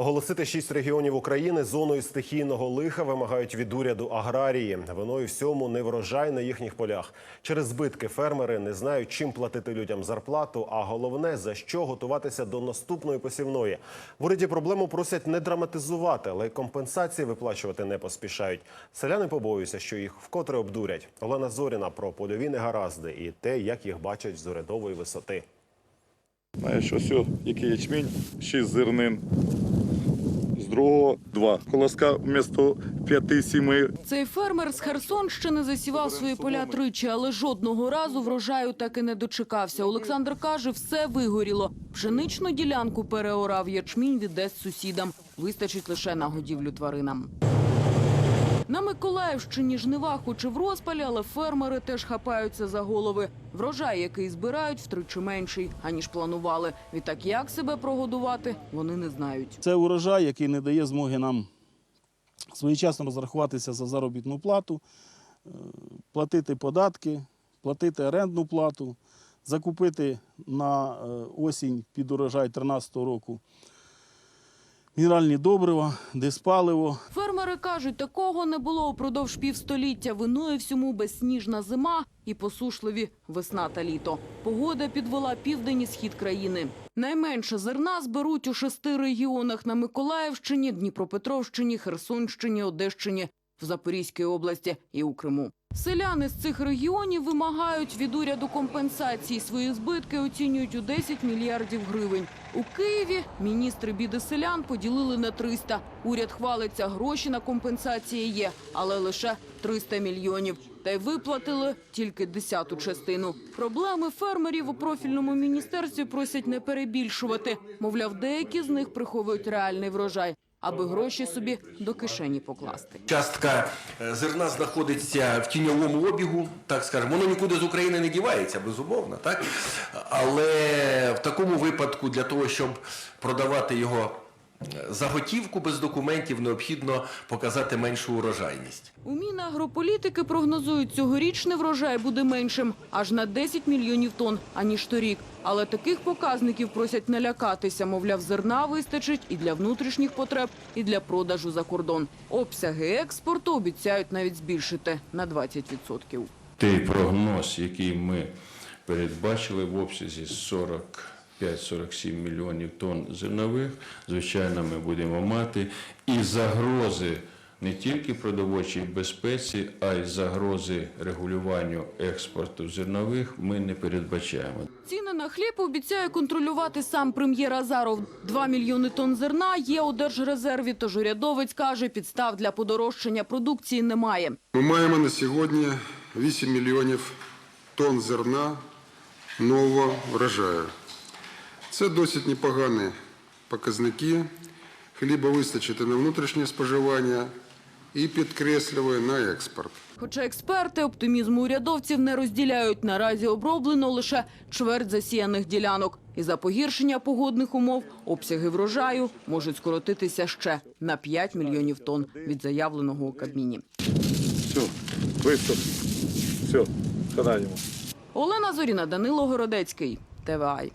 Оголосити шість регіонів України зоною стихійного лиха вимагають від уряду аграрії. Виною всьому не врожай на їхніх полях. Через збитки фермери не знають, чим платити людям зарплату, а головне за що готуватися до наступної посівної. В уряді проблему просять не драматизувати, але й компенсації виплачувати не поспішають. Селяни побоюються, що їх вкотре обдурять. Олена Зоріна про польові негаразди і те, як їх бачать з урядової висоти. Знаєш, ось який ячмінь, 6 зернин. Другого два. Колоска вмісто 5-7. Цей фермер з Херсонщини засівав свої поля тричі, але жодного разу врожаю так і не дочекався. Олександр каже, все вигоріло. Пшеничну ділянку переорав ячмінь віддасть сусідам. Вистачить лише на годівлю тваринам. На Миколаївщині жнива хоч і в розпалі, але фермери теж хапаються за голови. Врожай, який збирають, втричі менший, аніж планували. Відтак як себе прогодувати, вони не знають. Це урожай, який не дає змоги нам своєчасно розрахуватися за заробітну плату, е, платити податки, платити орендну плату, закупити на е, осінь під урожай 2013 року мінеральні добрива, диспаливо. Фермери кажуть, такого не було упродовж півстоліття. Винує всьому безсніжна зима і посушливі весна та літо. Погода підвела південь і схід країни. Найменше зерна зберуть у шести регіонах на Миколаївщині, Дніпропетровщині, Херсонщині, Одещині, в Запорізькій області і у Криму. Селяни з цих регіонів вимагають від уряду компенсації. Свої збитки оцінюють у 10 мільярдів гривень. У Києві міністри біди селян поділили на 300. Уряд хвалиться, гроші на компенсації є, але лише 300 мільйонів. Та й виплатили тільки десяту частину. Проблеми фермерів у профільному міністерстві просять не перебільшувати. Мовляв, деякі з них приховують реальний врожай, аби гроші собі до кишені покласти. Частка е, зерна знаходиться в тіньовому обігу, так скажемо. Воно нікуди з України не дівається, безумовно, так? Але в такому випадку для того, щоб продавати його за готівку без документів, необхідно показати меншу урожайність. У Мінагрополітики прогнозують, цьогорічний врожай буде меншим аж на 10 мільйонів тонн, аніж торік. Але таких показників просять не лякатися. Мовляв, зерна вистачить і для внутрішніх потреб, і для продажу за кордон. Обсяги експорту обіцяють навіть збільшити на 20%. той прогноз, який ми передбачили в обсязі 45-47 мільйонів тонн зернових, звичайно, ми будемо мати і загрози не тільки продовольчій безпеці, а й загрози регулюванню експорту зернових ми не передбачаємо. Ціни на хліб обіцяє контролювати сам прем'єр Азаров. Два мільйони тонн зерна є у держрезерві, тож урядовець каже, підстав для подорожчання продукції немає. Ми маємо на сьогодні 8 мільйонів тонн зерна нового врожаю. Це досить непогані показники. Хліба вистачить на внутрішнє споживання і підкреслює на експорт. Хоча експерти оптимізму урядовців не розділяють. Наразі оброблено лише чверть засіяних ділянок. І за погіршення погодних умов обсяги врожаю можуть скоротитися ще на 5 мільйонів тонн від заявленого у Кабміні. Все, виступ. Все, садаємо. Олена Зоріна, Данило Городецький, ТВАЙ.